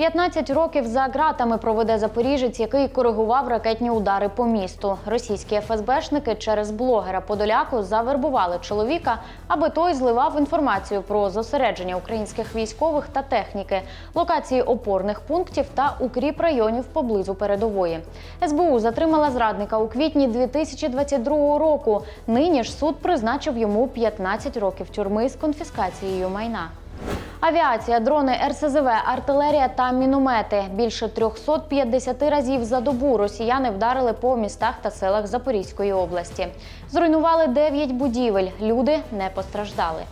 15 років за ґратами проведе запоріжець, який коригував ракетні удари по місту. Російські ФСБшники через блогера Подоляку завербували чоловіка, аби той зливав інформацію про зосередження українських військових та техніки, локації опорних пунктів та укріп районів поблизу передової. СБУ затримала зрадника у квітні 2022 року. Нині ж суд призначив йому 15 років тюрми з конфіскацією майна. Авіація, дрони, РСЗВ, артилерія та міномети. Більше 350 разів за добу росіяни вдарили по містах та селах Запорізької області. Зруйнували 9 будівель. Люди не постраждали.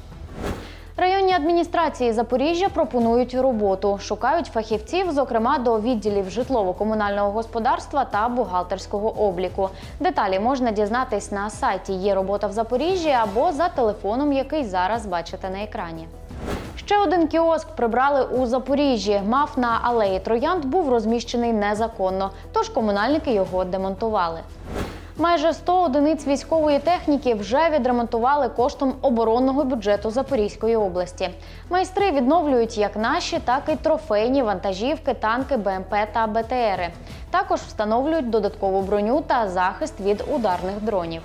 Районні адміністрації Запоріжжя пропонують роботу. Шукають фахівців, зокрема до відділів житлово-комунального господарства та бухгалтерського обліку. Деталі можна дізнатись на сайті Є робота в Запоріжжі або за телефоном, який зараз бачите на екрані. Ще один кіоск прибрали у Запоріжжі. Мав на алеї Троянд був розміщений незаконно, тож комунальники його демонтували. Майже 100 одиниць військової техніки вже відремонтували коштом оборонного бюджету Запорізької області. Майстри відновлюють як наші, так і трофейні вантажівки, танки, БМП та БТРи. Також встановлюють додаткову броню та захист від ударних дронів.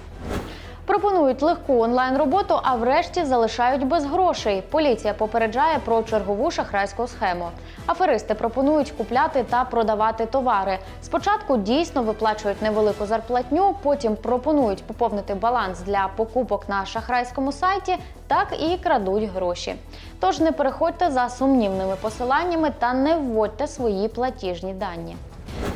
Пропонують легку онлайн-роботу, а врешті залишають без грошей. Поліція попереджає про чергову шахрайську схему. Аферисти пропонують купляти та продавати товари. Спочатку дійсно виплачують невелику зарплатню, потім пропонують поповнити баланс для покупок на шахрайському сайті, так і крадуть гроші. Тож не переходьте за сумнівними посиланнями та не вводьте свої платіжні дані.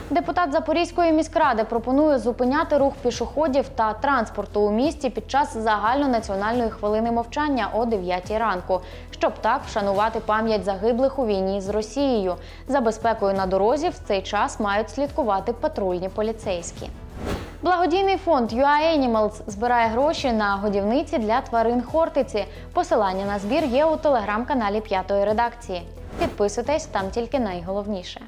Депутат Запорізької міськради пропонує зупиняти рух пішоходів та транспорту у місті під час загальнонаціональної хвилини мовчання о 9 ранку, щоб так вшанувати пам'ять загиблих у війні з Росією. За безпекою на дорозі в цей час мають слідкувати патрульні поліцейські. Благодійний фонд UA Animals збирає гроші на годівниці для тварин Хортиці. Посилання на збір є у телеграм-каналі п'ятої редакції. Підписуйтесь там тільки найголовніше.